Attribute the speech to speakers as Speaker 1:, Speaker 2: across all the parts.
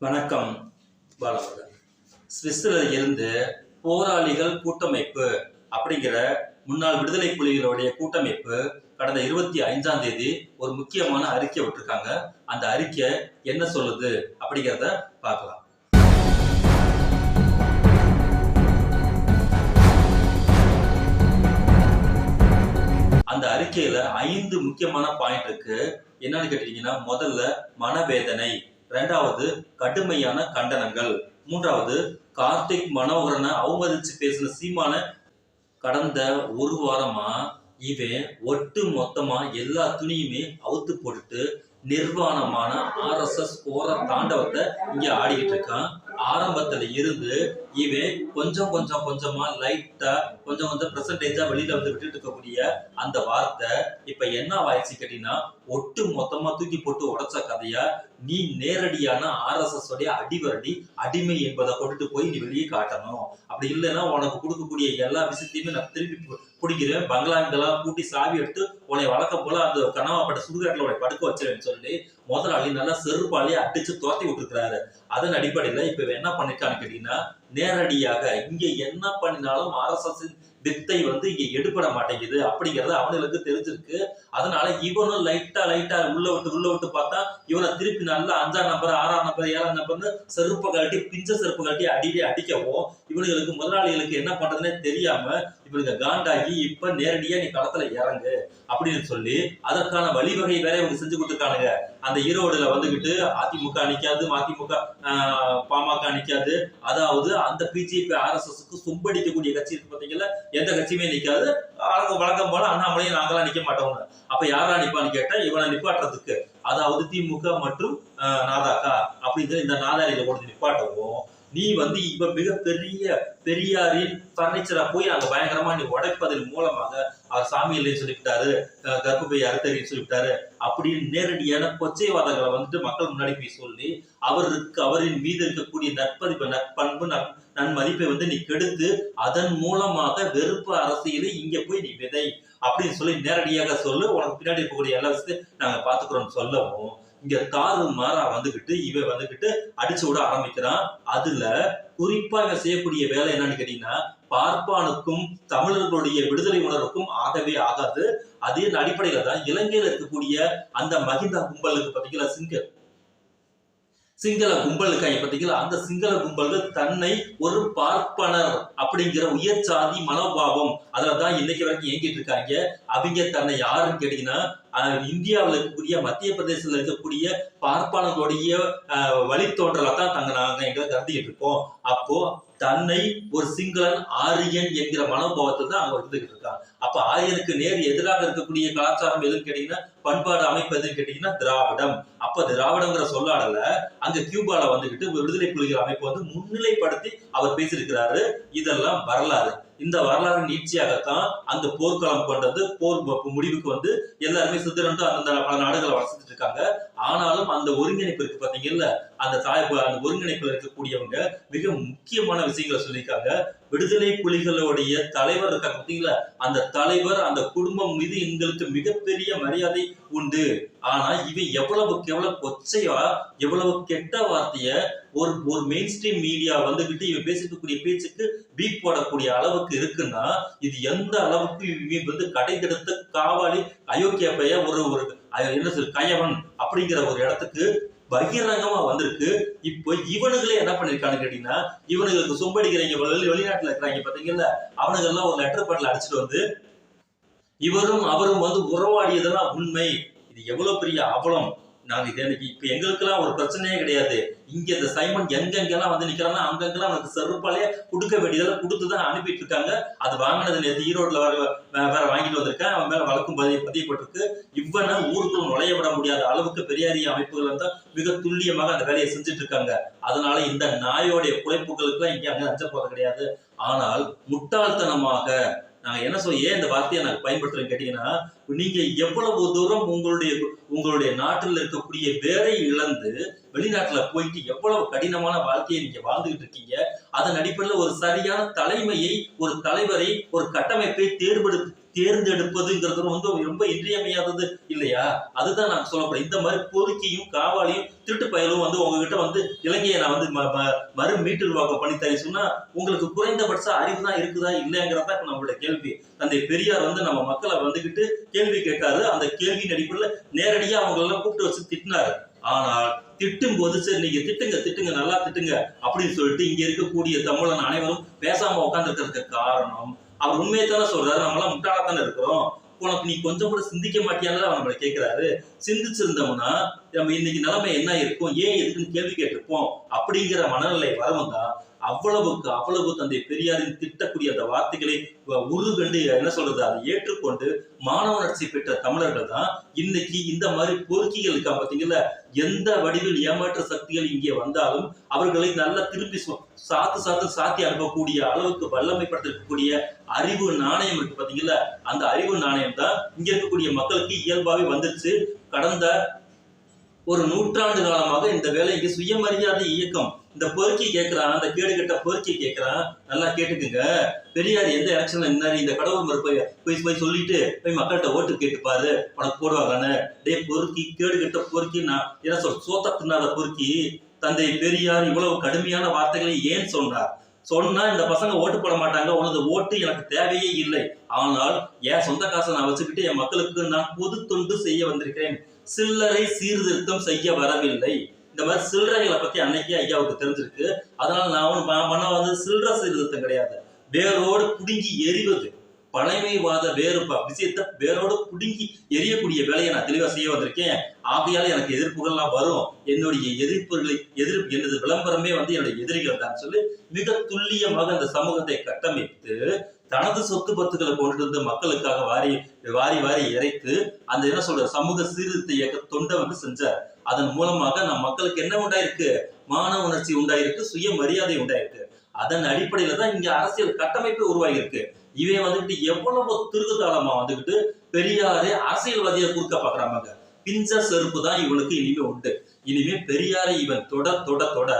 Speaker 1: வணக்கம் பாலமுருகன். சுவிஸ்ல இருந்து போராளிகள் கூட்டமைப்பு அப்படிங்கிற முன்னாள் விடுதலை புலிகளுடைய கூட்டமைப்பு கடந்த இருபத்தி ஐந்தாம் தேதி ஒரு முக்கியமான அறிக்கை விட்டுருக்காங்க. அந்த அறிக்கை என்ன சொல்லுது அப்படிங்கிறத பார்க்கலாம். அந்த அறிக்கையில ஐந்து முக்கியமான பாயிண்ட் இருக்கு. என்னன்னு கேட்டீங்கன்னா முதல்ல மனவேதனை. ரெண்டாவது கடுமையான கண்டனங்கள். மூன்றாவது கார்த்திக் மனோகரனை அவமதிச்சு பேசின சீமான கடந்த ஒரு வாரமா இவன் ஒட்டு மொத்தமா எல்லா துணியுமே அவுத்து போட்டுட்டு நிர்வாணமான ஆர்எஸ்எஸ் கோர தாண்டவத்தை இங்க ஆடிக்கிட்டு இருக்கான். ஆரம்பத்துல இருந்து இவன் கொஞ்சம் கொஞ்சம் கொஞ்சமா லைட்டா கொஞ்சம் கொஞ்சம் பெர்சன்டேஜா வெளியில வந்து விட்டுட்டு இருக்கக்கூடிய அந்த வார்த்தை இப்ப என்ன ஆயிடுச்சு கேட்டீங்கன்னா ஒட்டு மொத்தமா தூக்கி போட்டு உடைச்ச கதையா நீ நேரடியான ஆர்எஸ்எஸ் உடைய அடிவரடி அடிமை என்பதை கொண்டுட்டு போய் நீ வெளியே காட்டணும். அப்படி இல்லைன்னா உனக்கு கொடுக்கக்கூடிய எல்லா விஷயத்தையுமே நான் திருப்பி பிடிக்கிறேன் பிடிக்கிறேன். பங்களாங்கெல்லாம் கூட்டி சாவி எடுத்து உன்னை வளர்க்க போல அந்த கனவாப்பட்ட சுடுகாட்டில் உன்னை படுக்க வச்சிருன்னு சொல்லி முதலாளி நல்லா செருப்பாலேயே அடிச்சு துரத்தி விட்டுருக்கிறாரு. அதன் அடிப்படையில இப்ப என்ன பண்ணிருக்கான்னு கேட்டீங்கன்னா நேரடியாக இங்க என்ன பண்ணினாலும் ஆர்எஸ்எஸ் வித்தை வந்து இங்க எடுபட மாட்டேங்குது அப்படிங்கறது அவனுக்கு தெரிஞ்சிருக்கு. அதனால இவனும் லைட்டா லைட்டா உள்ள விட்டு உள்ள விட்டு பார்த்தா இவனை திருப்பி நல்லா அஞ்சாம் நம்பர் ஆறாம் நம்பர் ஏழாம் நம்பர்னு செருப்பை கழட்டி பிஞ்ச செருப்பு கழட்டி அடிக்கடி அடிக்கவும் இவனுங்களுக்கு முதலாளிகளுக்கு என்ன பண்றதுன்னே தெரியாம இவனுக்கு காண்டாகி இப்ப நேரடியா நீ களத்துல இறங்கு அப்படின்னு சொல்லி அதற்கான வழிவகை வேற இவங்க செஞ்சு கொடுத்துருக்கானுங்க. அந்த ஈரோடுல வந்துகிட்டு அதிமுக நிக்காது மதிமுக ஆஹ், பாமக நிக்காது அதாவது அந்த பிஜேபி ஆர்எஸ்எஸ்க்கு சொம்படிக்கக்கூடிய கட்சி இருக்கு பாத்தீங்களா எந்த கட்சியுமே நிற்காது வழக்கம் வழக்கம் போல அண்ணாமலையும் நாங்களாம் நிக்க மாட்டோம்னு அப்ப யாரா நிப்பான்னு கேட்டா இவனை நிப்பாட்டுறதுக்கு. அதாவது திமுக மற்றும் நாதாக்கா. அப்படிங்கிற இந்த நாதாரியில கொடுத்து நிப்பாட்டவும் நீ வந்து இப்ப மிகப்பெரிய பெரியாரின் பர்னிச்சரா போய் அங்க பயங்கரமா நீ உடைப்பதன் மூலமாக அவர் சாமி இல்லைன்னு சொல்லிவிட்டாரு அஹ் கர்ப்பப்பை அறுத்தறின்னு சொல்லிவிட்டாரு அப்படின்னு நேரடியான கொச்சைவாதங்களை வந்துட்டு மக்கள் முன்னாடி போய் சொல்லி அவருக்கு அவரின் மீது இருக்கக்கூடிய நற்பதிப்பு நற்பண்பு நன் நன்மதிப்பை வந்து நீ கெடுத்து அதன் மூலமாக வெறுப்பு அரசியலை இங்க போய் நீ விதை அப்படின்னு சொல்லி நேரடியாக சொல்லு. உனக்கு பின்னாடி இருக்கக்கூடிய எல்லா விஷயத்தையும் நாங்க பாத்துக்கிறோம்னு சொல்லவும். இங்க தாறு மாறா வந்துகிட்டு இவன் வந்துகிட்டு அடிச்சு விட ஆரம்பிக்கிறான். அதுல குறிப்பா இவன் செய்யக்கூடிய வேலை என்னன்னு கேட்டீங்கன்னா பார்ப்பானுக்கும் தமிழர்களுடைய விடுதலை உணர்வுக்கும் ஆகவே ஆகாது. அதே அடிப்படையில தான் இலங்கையில இருக்கக்கூடிய அந்த மகிந்தா கும்பலுக்கு பாத்தீங்களா சிங்கர்? சிங்கள கும்பல் இருக்காங்க பார்த்தீங்களா அந்த சிங்கள கும்பல்கள் தன்னை ஒரு பார்ப்பனர் அப்படிங்கிற உயர் சாதி மனோபாவம் அதில் தான் இன்னைக்கு வரைக்கும் இயங்கிட்டு இருக்காங்க. அவங்க தன்னை யாருன்னு கேட்டீங்கன்னா இந்தியாவில் இருக்கக்கூடிய மத்திய பிரதேசத்தில் இருக்கக்கூடிய பார்ப்பானர்களுடைய வழித்தோன்றலை தான் தங்க நாங்கள் எங்களை கருதிக்கிட்டு இருக்கோம். அப்போ தன்னை ஒரு சிங்களன் ஆரியன் என்கிற மனோபாவத்தில் தான் அங்கே இருந்துகிட்டு இருக்காங்க. அப்ப ஆரியனுக்கு நேர் எதிராக இருக்கக்கூடிய கலாச்சாரம் எதுன்னு கேட்டீங்கன்னா பண்பாடு அமைப்பு எதுன்னு கேட்டீங்கன்னா திராவிடம். அப்ப திராவிடங்கிற சொல்லாடல அங்க கியூபால வந்துகிட்டு விடுதலை புலிகள் அமைப்பு வந்து முன்னிலைப்படுத்தி அவர் பேசியிருக்கிறாரு. இதெல்லாம் வரலாறு. இந்த வரலாறு நீட்சியாகத்தான் அந்த போர்க்களம் கொண்டது போர் முடிவுக்கு வந்து எல்லாருமே சித்திரண்டு அந்த பல நாடுகளை வளர்த்துட்டு இருக்காங்க. ஆனாலும் அந்த ஒருங்கிணைப்பு இருக்கு பாத்தீங்கல்ல அந்த தாய் அந்த ஒருங்கிணைப்புல இருக்கக்கூடியவங்க மிக முக்கியமான விஷயங்களை சொல்லியிருக்காங்க. விடுதலை புலிகளுடைய தலைவர் இருக்காங்க பாத்தீங்களா? அந்த தலைவர் அந்த குடும்பம் மீது எங்களுக்கு மிகப்பெரிய மரியாதை உண்டு. ஆனா இவன் எவ்வளவுக்கு எவ்வளவு கொச்சையா எவ்வளவு கெட்ட வார்த்தைய ஒரு ஒரு மெயின் ஸ்ட்ரீம் மீடியா வந்துகிட்டு இவன் பேசிக்கக்கூடிய பேச்சுக்கு பீப் போடக்கூடிய அளவுக்கு இருக்குன்னா இது எந்த அளவுக்கு இவன் வந்து கடை தடுத்த காவாலி அயோக்கிய பைய ஒரு ஒரு என்ன சொல் கயவன் அப்படிங்கிற ஒரு இடத்துக்கு பகிரங்கமா வந்திருக்கு. இப்போ இவனுங்களே என்ன பண்ணிருக்கான்னு கேட்டீங்கன்னா இவனுங்களுக்கு சொம்படிக்கிறவங்க வெளிநாட்டுல இருக்கிறாங்க பாத்தீங்கல்ல அவனுங்க எல்லாம் ஒரு லெட்டர் பேட்ல அடிச்சுட்டு வந்து இவரும் அவரும் வந்து உறவாடியதெல்லாம் உண்மை. இது எவ்வளவு பெரிய அவலம். நாங்க இது எனக்கு இப்ப எங்களுக்கெல்லாம் ஒரு பிரச்சனையே கிடையாது. இங்க இந்த சைமன் எங்கெங்கெல்லாம் வந்து நிக்கிறான்னா அங்கங்கெல்லாம் அவனுக்கு செருப்பாலே கொடுக்க வேண்டியதெல்லாம் கொடுத்துதான் அனுப்பிட்டு இருக்காங்க அது வாங்கினது நேற்று ஈரோட்ல வர வேற வாங்கிட்டு வந்திருக்கேன். அவன் மேல வழக்கும் பதிய பதியப்பட்டிருக்கு. இவனை ஊருக்குள்ள நுழைய விட முடியாத அளவுக்கு பெரியாரிய அமைப்புகள் வந்து மிக துல்லியமாக அந்த வேலையை செஞ்சுட்டு இருக்காங்க அதனால இந்த நாயோடைய குறைப்புகளுக்கு இங்கே அங்கே அஞ்ச போகிறது கிடையாது. ஆனால் முட்டாள்தனமாக நான் என்ன சொல்ல ஏன் இந்த வார்த்தையை நான் பயன்படுத்துறோம் கேட்டீங்கன்னா நீங்க எவ்வளவு தூரம் உங்களுடைய உங்களுடைய நாட்டில் இருக்கக்கூடிய வேரை இழந்து வெளிநாட்டுல போயிட்டு எவ்வளவு கடினமான வாழ்க்கையை நீங்க வாழ்ந்துகிட்டு இருக்கீங்க அதன் அடிப்படையில் ஒரு சரியான தலைமையை ஒரு தலைவரை ஒரு கட்டமைப்பை தேர்வெடுத்து தேர்ந்தெடுப்பதுங்கிறது வந்து ரொம்ப இன்றியமையாதது இல்லையா? அதுதான் நான் சொல்லப்படுறேன் இந்த மாதிரி பொறுக்கியும் காவாலியும் திருட்டு பயலும் வந்து உங்ககிட்ட வந்து இலங்கையை நான் வந்து ம- ம- மறு மீட்டுருவாக்கம் பண்ணி தரேன் சொன்னா உங்களுக்கு குறைந்தபட்ச அறிவு தான் இருக்குதா இல்லைங்கிறதா இப்ப நம்மளோட கேள்வி. தந்தை பெரியார் வந்து நம்ம மக்களை வந்துகிட்டு கேள்வி கேட்டாரு அந்த கேள்வியின் அடிப்படையில் நேரடியா அவங்க எல்லாம் கூப்பிட்டு வச்சு திட்டினாரு. ஆனால் திட்டும் போது சரி நீங்க திட்டுங்க திட்டுங்க நல்லா திட்டுங்க அப்படின்னு சொல்லிட்டு இங்க இருக்கக்கூடிய தமிழன் அனைவரும் பேசாம உட்கார்ந்து காரணம் அவர் உண்மையை தானே சொல்றாரு நம்மளாம் முட்டாளா தானே இருக்கிறோம். உனக்கு நீ கொஞ்சம் கூட சிந்திக்க மாட்டியான்னு அவர் நம்மளை கேட்கிறாரு சிந்திச்சிருந்தோம்னா நம்ம இன்னைக்கு நிலைமை என்ன இருக்கும்? ஏன் எதுக்குன்னு கேள்வி கேட்டிருப்போம். அப்படிங்கிற மனநிலை வரவும் தான் அவ்வளவுக்கு அவ்வளவு தந்தை பெரியாரின் திட்டக்கூடிய அந்த வார்த்தைகளை உருகண்டு என்ன சொல்றது அதை ஏற்றுக்கொண்டு மாணவனர்ச்சி பெற்ற தமிழர்கள் தான் இன்னைக்கு இந்த மாதிரி பொறுக்கிகள் இருக்கா பாத்தீங்களா? எந்த வடிவில் ஏமாற்ற சக்திகள் இங்கே வந்தாலும் அவர்களை நல்லா திருப்பி சாத்து சாத்து சாத்தி அனுப்பக்கூடிய அளவுக்கு வல்லமைப்படுத்தக்கூடிய அறிவு நாணயம் இருக்கு பாத்தீங்களா அந்த அறிவு நாணயம் தான் இங்க இருக்கக்கூடிய மக்களுக்கு இயல்பாவே வந்துருச்சு. கடந்த ஒரு நூற்றாண்டு காலமாக இந்த வேலைக்கு சுயமரியாதை இயக்கம். இந்த பொறுக்கி கேட்கிறான் அந்த கேடு கெட்ட பொறுக்கி கேட்கிறான் நல்லா கேட்டுக்குங்க. பெரியார் எந்த எலெக்ஷன்ல நின்னாரு? இந்த கடவுள் மறுப்பை போய் போய் சொல்லிட்டு போய் மக்கள்கிட்ட ஓட்டு கேட்டுப்பாரு. உனக்கு போடுவாங்கன்னு டேய் பொறுக்கி கேடு கெட்ட பொறுக்கி நான் என்ன சொல் சோத்த பின்னாத பொறுக்கி. தந்தை பெரியார் இவ்வளவு கடுமையான வார்த்தைகளை ஏன் சொன்னார்? சொன்னா இந்த பசங்க ஓட்டு போட மாட்டாங்க உனது ஓட்டு எனக்கு தேவையே இல்லை. ஆனால் என் சொந்த காசை நான் வச்சுக்கிட்டு என் மக்களுக்கு நான் பொது தொண்டு செய்ய வந்திருக்கிறேன். சில்லறை சீர்திருத்தம் செய்ய வரவில்லை. இந்த மாதிரி சில்லறைகளை பத்தி அன்னைக்கு ஐயாவுக்கு தெரிஞ்சிருக்கு. அதனால நான் ஒன்று பண்ண வந்து சில்லறை சீர்திருத்தம் கிடையாது. வேரோடு புடுங்கி எறிவது. பழமைவாத வேறு ப- விஷயத்தை வேரோடு புடுங்கி எரியக்கூடிய வேலையை நான் தெளிவாக செய்ய வந்திருக்கேன். ஆகையால எனக்கு எதிர்ப்புகள்லாம் வரும். என்னுடைய எதிர்ப்புகளை எதிர்ப்பு எனது விளம்பரமே வந்து என்னுடைய எதிரிகள் தான் சொல்லி மிக துல்லியமாக அந்த சமூகத்தை கட்டமைத்து தனது சொத்து பத்துக்களை கொண்டு வந்து மக்களுக்காக வாரி வாரி வாரி இறைத்து அந்த என்ன சொல்ற சமூக சீர்திருத்த இயக்க தொண்டை வந்து செஞ்சார். அதன் மூலமாக நம் மக்களுக்கு என்ன உண்டாயிருக்கு? மான உணர்ச்சி உண்டாயிருக்கு சுயமரியாதை உண்டாயிருக்கு. அதன் அடிப்படையில தான் இங்க அரசியல் கட்டமைப்பு உருவாகியிருக்கு. இவன் வந்துகிட்டு எவ்வளவு திருகுதாளமா வந்துகிட்டு பெரியாரே அரசியல்வாதியை குறுக்க பாக்குறாங்க பிஞ்ச செருப்பு தான் இவனுக்கு இனிமே உண்டு. இனிமே பெரியாரை இவன் தொட தொட தொட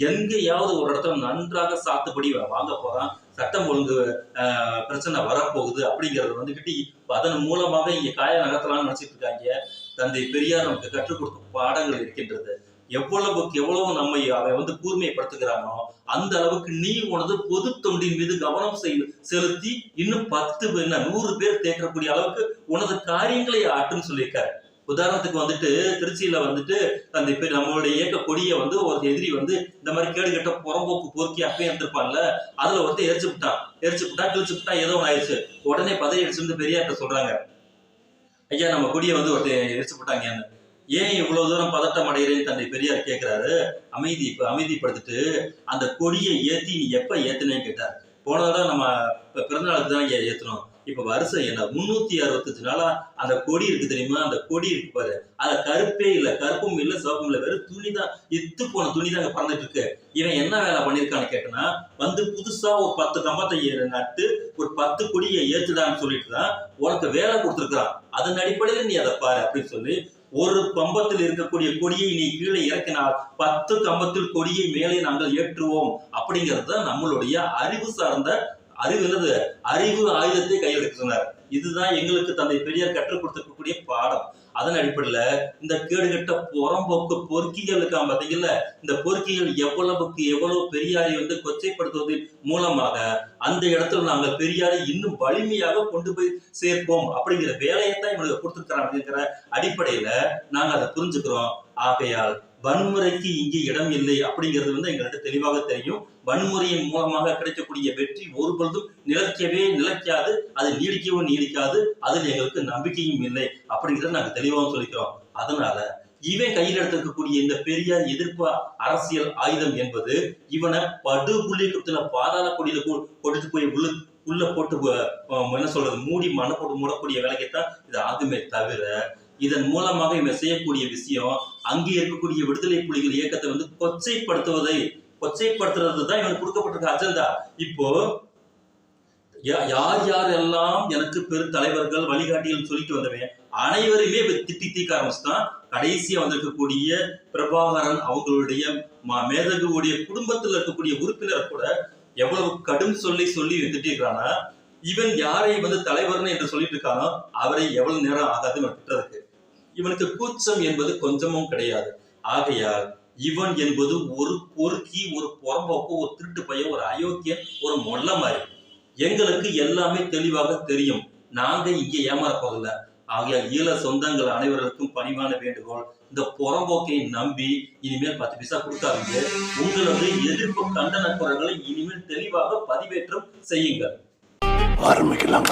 Speaker 1: எங்கேயாவது ஒரு இடத்துல நன்றாக சாத்துப்படி இவன் வாங்க போறான். சட்டம் ஒழுங்கு ஆஹ், பிரச்சனை வரப்போகுது அப்படிங்கறது வந்துகிட்டு இப்ப அதன் மூலமாக இங்க காய நகர்த்தலாம்னு நினைச்சிட்டு இருக்காங்க. தந்தை பெரியார் நமக்கு கற்றுக் கொடுத்த பாடங்கள் இருக்கின்றது. எவ்வளவுக்கு எவ்வளவு நம்ம அவன் வந்து கூர்மைப்படுத்துகிறானோ அந்த அளவுக்கு நீ உனது பொது தொண்டின் மீது கவனம் செய் செலுத்தி இன்னும் பத்து பேர், என்ன நூறு பேர் தேக்கக்கூடிய அளவுக்கு உனது காரியங்களை ஆட்டுன்னு சொல்லியிருக்காரு. உதாரணத்துக்கு வந்துட்டு திருச்சியில வந்துட்டு அந்த இப்ப நம்மளுடைய இயக்க கொடியை வந்து ஒரு எதிரி வந்து இந்த மாதிரி கேடு கட்ட புறம்போக்கு பொறுக்கி அப்பயே இருந்திருப்பான்ல அதுல ஒருத்தர் எரிச்சு விட்டான். எரிச்சு விட்டா கிழிச்சு விட்டா ஏதோ ஒன்று ஆயிடுச்சு உடனே பதவி அடிச்சுட்டு பெரியார்கிட்ட சொல்றாங்க. ஐயா நம்ம கொடியை வந்து ஒருத்தர் எரிச்சு விட்டாங்கன்னு ஏன் இவ்வளவு தூரம் பதட்டம் அடைகிறேன்னு தந்தை பெரியார் கேட்கிறாரு? அமைதி இப்ப அமைதிப்படுத்திட்டு அந்த கொடியை ஏத்தி நீ எப்ப ஏத்துனேன்னு கேட்டார். போன தடவை நம்ம பிறந்தநாளுக்கு தான் ஐயா இப்ப வருஷம் என்ன? முன்னூத்தி அறுபத்தஞ்சு நாளா அந்த கொடி இருக்கு தெரியுமா? அந்த கொடி இருக்கு பாரு. அத கருப்பே இல்ல கருப்பும் இல்ல சிவப்பும் இல்ல. வெறும் துணி தான். இத்து போன துணி தான் பறந்துட்டு இருக்கு. இவன் என்ன வேலை பண்ணிருக்கான்னு கேட்டனா வந்து புதுசா ஒரு பத்து கம்பத்தை நட்டு ஒரு பத்து கொடியை ஏத்துடான்னு சொல்லிட்டு தான் உனக்கு வேலை கொடுத்துருக்கான் அதன் அடிப்படையில நீ அதை பாரு அப்படின்னு சொல்லி ஒரு கம்பத்தில் இருக்கக்கூடிய கொடியை நீ கீழே இறக்கினால் பத்து கம்பத்தில் கொடியை மேலே நாங்கள் ஏற்றுவோம். அப்படிங்கிறது தான் நம்மளுடைய அறிவு சார்ந்த அறிவு என்னது? அறிவு ஆயுதத்தை கையில் இதுதான் எங்களுக்கு தந்தை பெரியார் கற்றுக் கொடுத்திருக்கக்கூடிய பாடம். அதன் அடிப்படையில இந்த கேடுகட்ட புறம்போக்கு பொறுக்கிகள் இருக்காம பார்த்தீங்கல்ல இந்த பொறுக்கிகள் எவ்வளவுக்கு எவ்வளவு பெரியாரை வந்து கொச்சைப்படுத்துவதன் மூலமாக அந்த இடத்துல நாங்கள் பெரியாரை இன்னும் வலிமையாக கொண்டு போய் சேர்ப்போம் அப்படிங்கிற வேலையை தான் இவங்களுக்கு அப்படிங்கிற அடிப்படையில நாங்கள் அதை புரிஞ்சுக்கிறோம். ஆகையால் வன்முறைக்கு இங்கே இடம் இல்லை அப்படிங்கிறது வந்து எங்கள்கிட்ட தெளிவாக தெரியும். வன்முறையின் மூலமாக கிடைக்கக்கூடிய வெற்றி ஒரு பொழுதும் நிலைக்கவே நிலைக்காது அது நீடிக்கவும் நீடிக்காது அதில் எங்களுக்கு நம்பிக்கையும் இல்லை அப்படிங்கிறத நாங்க தெளிவாகவும் சொல்லிக்கிறோம். அதனால இவன் கையில் எடுத்திருக்கக்கூடிய இந்த பெரியார் எதிர்ப்பு அரசியல் ஆயுதம் என்பது இவனை படுகுழி குத்துல பாதாள கொடியில கொ- கொண்டுட்டு போய் உள்ள உள்ள போட்டு என்ன சொல்றது மூடி மன போட்டு மூடக்கூடிய வேலைக்குத்தான் இது ஆகுமே தவிர இதன் மூலமாக இவன் செய்யக்கூடிய விஷயம் அங்கே இருக்கக்கூடிய விடுதலை புலிகள் இயக்கத்தை வந்து கொச்சைப்படுத்துவதை கொச்சைப்படுத்துறது தான் இவனுக்கு கொடுக்கப்பட்டிருக்க அஜெண்டா. இப்போ யா- யார் யார் எல்லாம் எனக்கு பெரும் தலைவர்கள் வழிகாட்டிகள் சொல்லிட்டு வந்தவன் அனைவருமே திட்டி தீக்க ஆரம்பிச்சுதான் கடைசியா வந்திருக்கக்கூடிய பிரபாகரன் அவங்களுடைய மேதகுடைய குடும்பத்தில் இருக்கக்கூடிய உறுப்பினர் கூட எவ்வளவு கடும் சொல்லி சொல்லி திட்டிருக்கானா இவன் யாரை வந்து தலைவர்னு என்று சொல்லிட்டு இருக்கானோ அவரை எவ்வளவு நேரம் ஆகாது இவன் இவனுக்கு கூச்சம் என்பது கொஞ்சமும் கிடையாது. ஆகையால் இவன் என்பது ஒரு பொறுக்கி ஒரு புறம்போக்கு ஒரு திருட்டு பையன் ஒரு அயோக்கியன் ஒரு மொல்ல மாதிரி. எங்களுக்கு எல்லாமே தெளிவாக தெரியும். நாங்க இங்க ஏமாற போகல ஆகையால் ஈழ சொந்தங்கள் அனைவருக்கும் பணிவான வேண்டுகோள். இந்த புறம்போக்கை நம்பி இனிமேல் பத்து பைசா கொடுக்காதீங்க. உங்களது எதிர்ப்பு கண்டன குரல்களை இனிமேல் தெளிவாக பதிவேற்றம் செய்யுங்கள்.
Speaker 2: ஆரம்பிக்கலாம்.